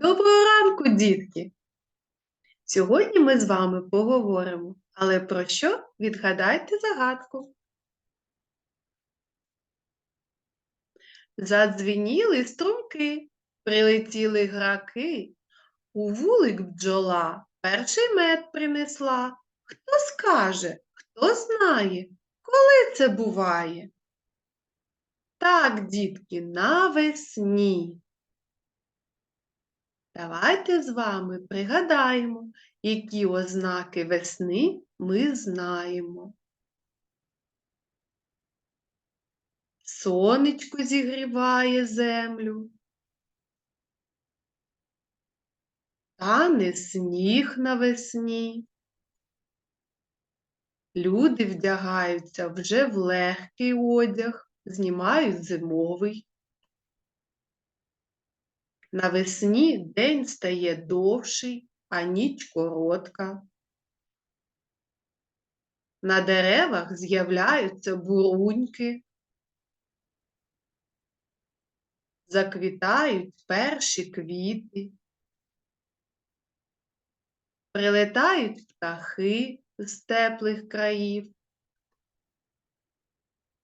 Доброго ранку, дітки! Сьогодні ми з вами поговоримо, але про що? Відгадайте загадку. Задзвініли струмки, прилетіли граки, у вулик бджола перший мед принесла. Хто скаже, хто знає, коли це буває? Так, дітки, навесні. Давайте з вами пригадаємо, які ознаки весни ми знаємо. Сонечко зігріває землю, тане сніг навесні. Люди вдягаються вже в легкий одяг, знімають зимовий. Навесні день стає довший, а ніч коротка. На деревах з'являються буруньки, заквітають перші квіти, прилетають птахи з теплих країв,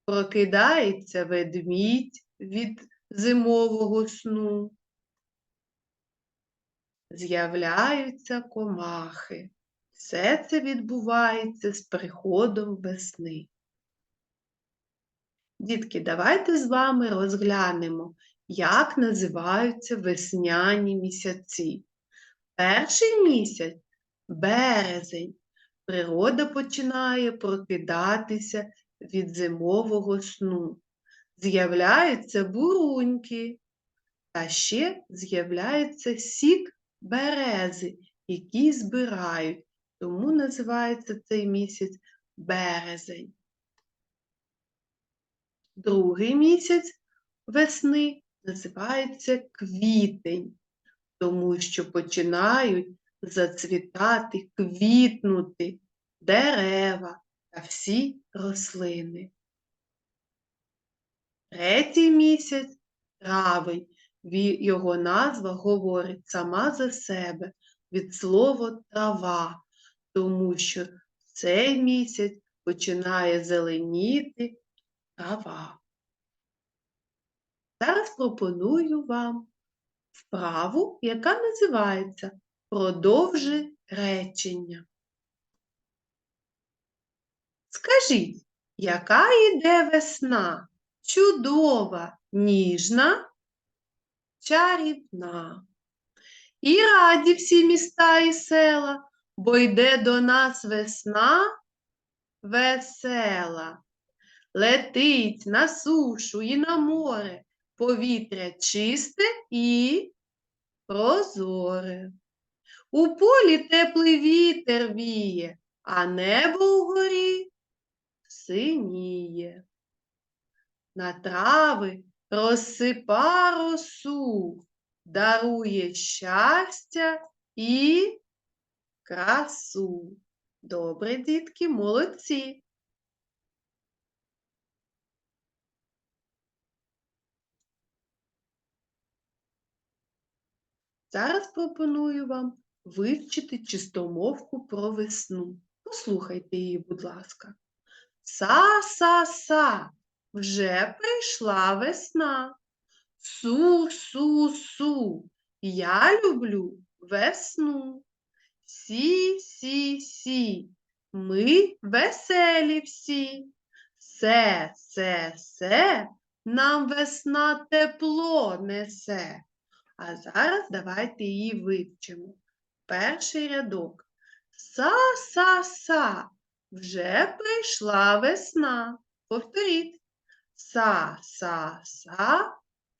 прокидається ведмідь від зимового сну з'являються комахи. Все це відбувається з приходом весни. Дітки, давайте з вами розглянемо, як називаються весняні місяці. Перший місяць березень. Природа починає прокидатися від зимового сну. З'являються буруньки, та ще з'являється сік берези, які збирають, тому називається цей місяць березень. Другий місяць весни називається квітень, тому що починають зацвітати, квітнути дерева та всі рослини. Третій місяць травень його назва говорить сама за себе від слова трава, тому що цей місяць починає зеленіти трава. Зараз пропоную вам вправу, яка називається Продовжи речення. Скажіть, яка йде весна? Чудова, ніжна чарівна. І раді всі міста і села, бо йде до нас весна весела. Летить на сушу і на море, повітря чисте і прозоре. У полі теплий вітер віє, а небо угорі синіє. На трави розсипа росу, дарує щастя і красу. Добре, дітки, молодці. Зараз пропоную вам вивчити чистомовку про весну. Послухайте її, будь ласка. Са-са-са, вже прийшла весна. Су-су-су, я люблю весну. Сі-сі-сі, ми веселі всі. Се, се, се, нам весна тепло несе. А зараз давайте її вивчимо. Перший рядок. Са-са-са, вже прийшла весна. Повторіть. Са-са-са,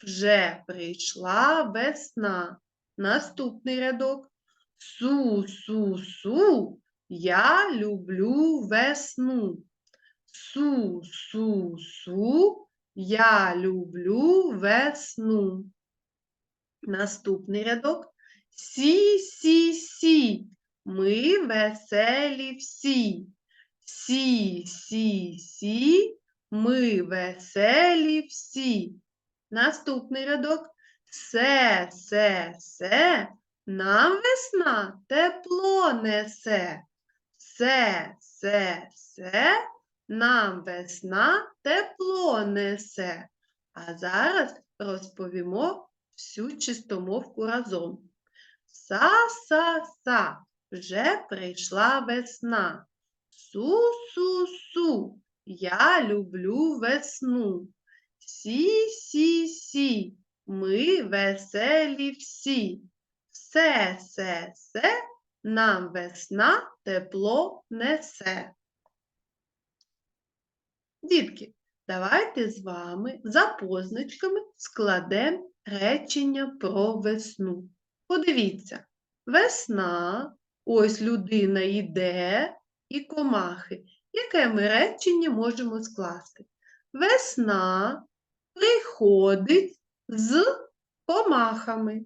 вже прийшла весна. Наступний рядок. Су-су-су, я люблю весну. Су-су-су, я люблю весну. Наступний рядок. Сі-сі-сі, ми веселі всі. Сі-сі-сі, ми веселі всі. Наступний рядок. Се, се, се, нам весна тепло несе. Се, се, се, нам весна тепло несе. А зараз розповімо всю чистомовку разом. Са-са-са, вже прийшла весна. Су-су-су, я люблю весну. Сі-сі-сі, ми веселі всі. Все-се-се, нам весна тепло несе. Дітки, давайте з вами за позначками складемо речення про весну. Подивіться, весна, ось людина йде і комахи. Яке ми речення можемо скласти? Весна приходить з комахами.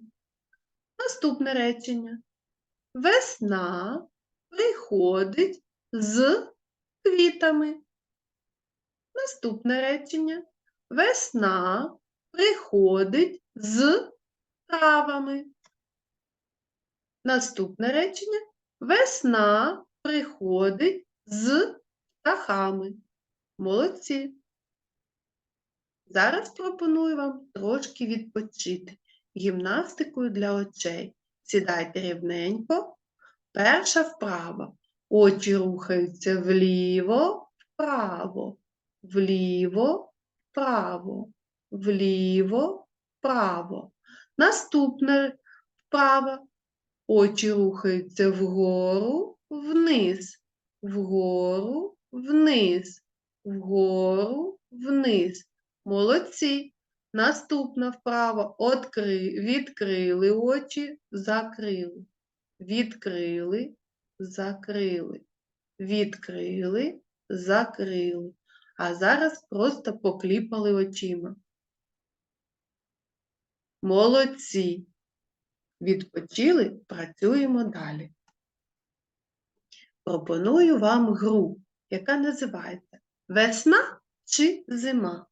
Наступне речення. Весна приходить з квітами. Наступне речення. Весна приходить з травами. Наступне речення. Весна приходить з птахами. Молодці. Зараз пропоную вам трошки відпочити гімнастикою для очей. Сідайте рівненько. Перша вправа. Очі рухаються вліво, вправо, вліво, вправо, вліво, вправо. Наступна вправа. Очі рухаються вгору, вниз, вгору, вниз, вгору, вниз. Молодці. Наступна вправа. Откри... Відкрили очі, закрили. Відкрили, закрили. Відкрили, закрили. А зараз просто покліпали очима. Молодці. Відпочили, працюємо далі. Пропоную вам гру, яка називається Весна чи зима.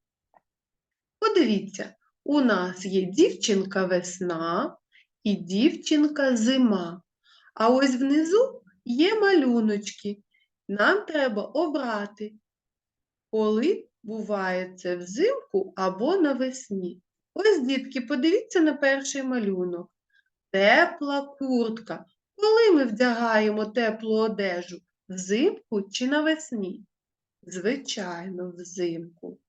Подивіться, у нас є дівчинка весна і дівчинка зима. А ось внизу є малюночки. Нам треба обрати, коли буває це взимку або навесні. Ось, дітки, подивіться на перший малюнок. Тепла куртка. Коли ми вдягаємо теплу одежу? Взимку чи навесні? Звичайно, взимку.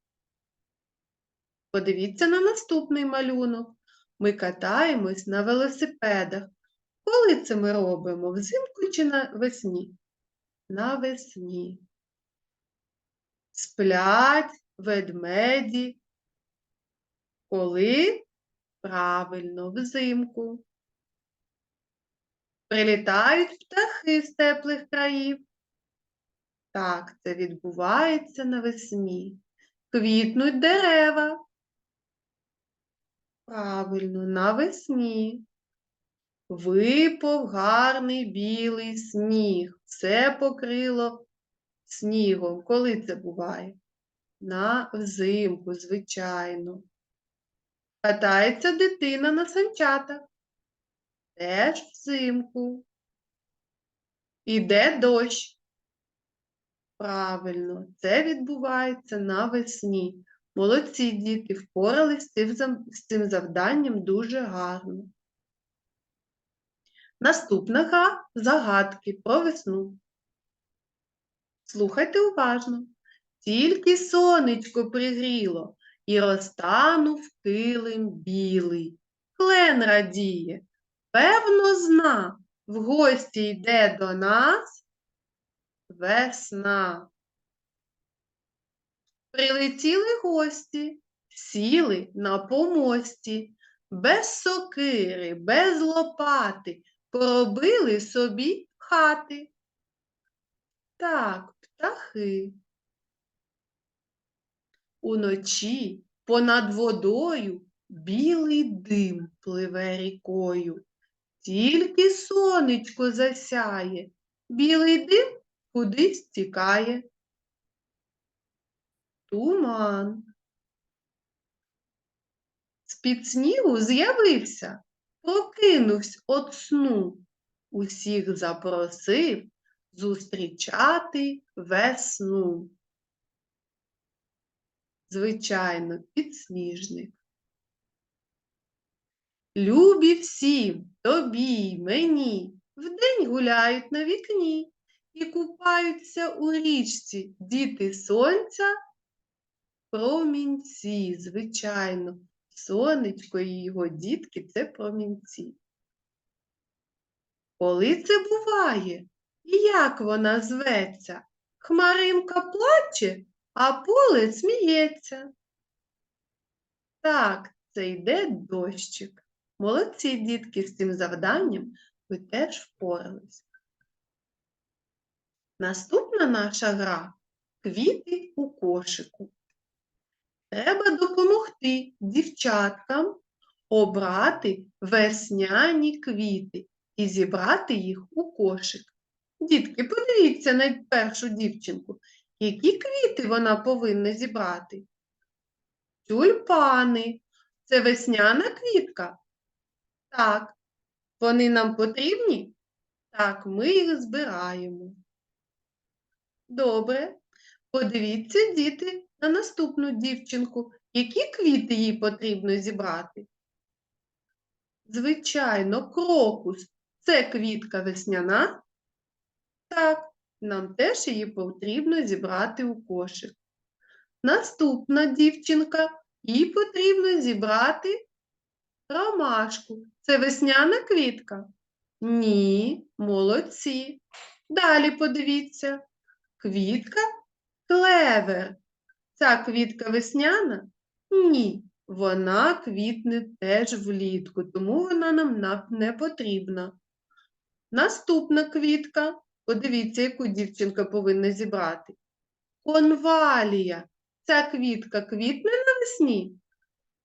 Подивіться на наступний малюнок. Ми катаємось на велосипедах. Коли це ми робимо? Взимку чи навесні? Навесні. Сплять ведмеді. Коли? Правильно, взимку. Прилітають птахи з теплих країв. Так, це відбувається навесні. Квітнуть дерева. Правильно, навесні. Випав гарний білий сніг. Все покрило снігом. Коли це буває? На взимку, звичайно. Катається дитина на санчатах. Теж взимку. Іде дощ. Правильно, це відбувається навесні. Молодці діти впорались з цим зам- з цим завданням дуже гарно. Наступна гра загадки про весну. Слухайте уважно. Тільки сонечко пригріло, і розтанув килим білий. Клен радіє, певно, зна, в гості йде до нас весна. Прилетіли гості, сіли на помості, без сокири, без лопати, поробили собі хати. Так, птахи. Уночі понад водою білий дим пливе рікою. Тільки сонечко засяє, білий дим кудись тікає. Туман. З-під снігу з'явився, прокинувсь от сну, усіх запросив зустрічати весну. Звичайно, підсніжник. Любі всі, тобі мені, вдень гуляють на вікні і купаються у річці діти сонця, промінці, звичайно, сонечко і його дітки це промінці. Коли це буває? І як вона зветься? Хмаринка плаче, а поле сміється. Так, це йде дощик. Молодці, дітки, з цим завданням ви теж впорались. Наступна наша гра квіти у кошику. Треба допомогти дівчаткам обрати весняні квіти і зібрати їх у кошик. Дітки, подивіться на першу дівчинку, які квіти вона повинна зібрати. Тюльпани. Це весняна квітка? Так. Вони нам потрібні? Так, ми їх збираємо. Добре. Подивіться, діти, на наступну дівчинку. Які квіти їй потрібно зібрати? Звичайно, крокус. Це квітка весняна? Так, нам теж її потрібно зібрати у кошик. Наступна дівчинка, їй потрібно зібрати ромашку. Це весняна квітка? Ні, молодці. Далі подивіться. Квітка клевер. Ця квітка весняна? Ні, вона квітне теж влітку, тому вона нам не потрібна. Наступна квітка. Подивіться, яку дівчинка повинна зібрати. Конвалія. Ця квітка квітне навесні?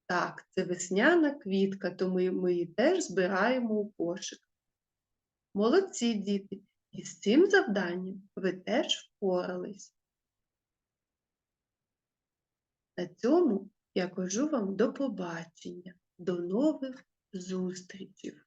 Так, це весняна квітка, тому ми її теж збираємо у кошик. Молодці, діти, і з цим завданням ви теж впорались. На цьому я кажу вам до побачення, до нових зустрічей.